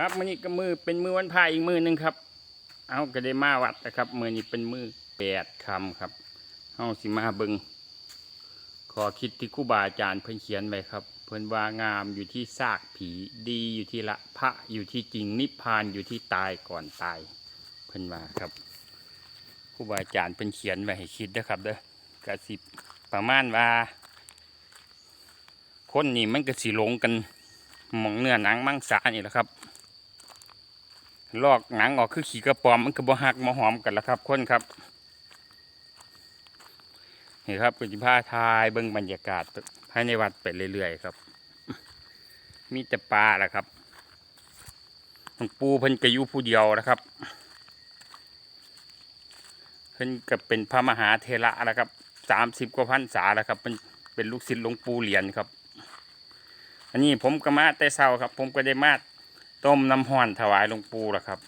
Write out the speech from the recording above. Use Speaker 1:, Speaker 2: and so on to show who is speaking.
Speaker 1: ครับมือนี้ก็มือเป็นมือวันพายอีกมือหนึงครับ เอาก็ได้มาวัดนะครับมือนี้เป็นมือแปดคำครับเอาสิมาเบิงขอคิดที่ครูบาอาจารย์เพิ่นเขียนไว้ครับ เพิ่นว่างามอยู่ที่ซากผีดีอยู่ที่ละพระอยู่ที่จริงนิพพานอยู่ที่ตายก่อนตาย เพิ่นว่าครับครูบาอาจารย์เพิ่นเขียนไว้ให้คิดนะครับเด้อกระสิประมาณว่าคนนี่มันก็สิหลงกันหมองเนื้อหนังมังสานี่แหละครับ ลอกหนังออกคือขีกระปอมมันก็บ่หักบ่หอมกันแล้วครับคนครับนี่ครับเป็นผ้าทายเบิ่งบรรยากาศภายในวัดไปเรื่อยๆครับ มีแต่ปลาแหละครับหลวงปู่เพิ่นก็อยู่ผู้เดียวนะครับ เพิ่นก็เป็นพระมหาเทระนะครับสามสิบกว่าพรรษาแล้วครับเป็นเป็นลูกศิษย์หลวงปู่เหรียญครับ อันนี้ผมก็มาแต่เช้าครับ ผมก็ได้มา ต้มน้ำห้อนถวายหลวงปู่ล้วครับ